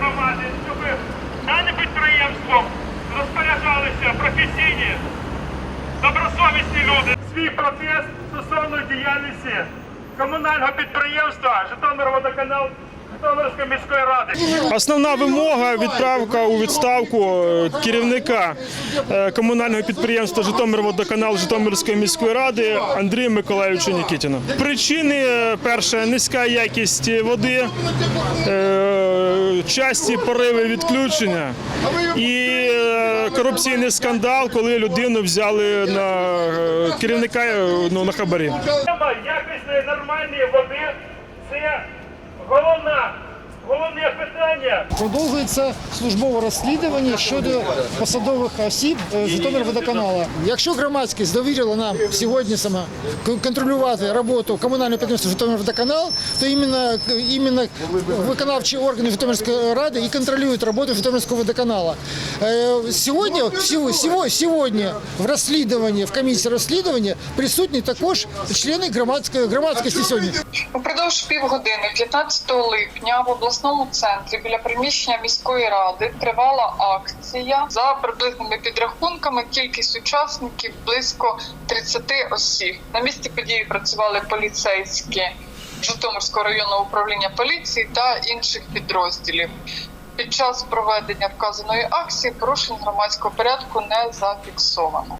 громади, щоб даним підприємством розпоряджалися професійні, добросовісні люди. Свій процес стосовно діяльності комунального підприємства Житомирводоканал Житомирської міської ради. Основна вимога відправка у відставку е, керівника е, комунального підприємства Житомирводоканал Житомирської міської ради Андрія Миколаївича Нікітіна. Причини е, перше низька якість води, часті пориви відключення і е, корупційний скандал, коли людину взяли на е, керівника е, ну, на хабарі. Якісної нормальної води це головна, головне питання. Продовжується службове розслідування щодо посадових осіб е, Житомирводоканала. Якщо громадськість довірила нам сьогодні саме контролювати роботу комунального підприємства Житомирводоканал, то іменно, іменно виконавчі органи Житомирської ради і контролюють роботу Житомирського водоканалу. Е, Сьогодні, сьогодні в розслідуванні, в комісії розслідування присутні також члени громадської громадськості сьогодні. Упродовж півгодини, 15 липня, в обласному центрі біля приміщення міської ради тривала акція. За приблизними підрахунками, кількість учасників близько 30 осіб. На місці події працювали поліцейські Житомирського районного управління поліції та інших підрозділів. Під час проведення вказаної акції порушень громадського порядку не зафіксовано.